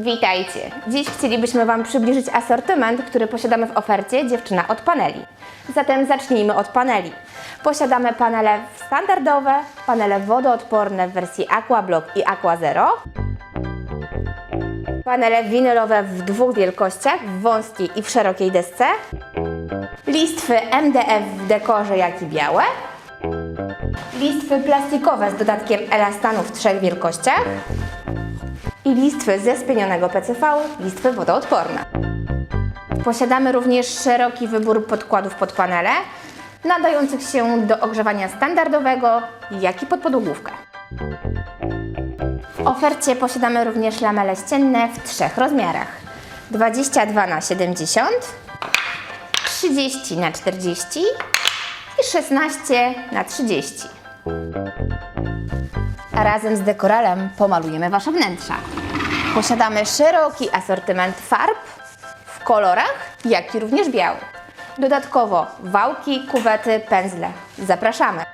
Witajcie! Dziś chcielibyśmy Wam przybliżyć asortyment, który posiadamy w ofercie Dziewczyna od paneli. Zatem zacznijmy od paneli. Posiadamy panele standardowe, panele wodoodporne w wersji Aqua Block i Aqua Zero, panele winylowe w dwóch wielkościach, w wąskiej i w szerokiej desce, listwy MDF w dekorze jak i białe, listwy plastikowe z dodatkiem elastanu w trzech wielkościach, i listwy ze spienionego PCV, listwy wodoodporne. Posiadamy również szeroki wybór podkładów pod panele, nadających się do ogrzewania standardowego, jak i pod podłogówkę. W ofercie posiadamy również lamele ścienne w trzech rozmiarach. 22 na 70 30 na 40 i 16 na 30 a razem z dekoralem pomalujemy Wasze wnętrza. Posiadamy szeroki asortyment farb w kolorach, jak i również białych. Dodatkowo wałki, kuwety, pędzle. Zapraszamy!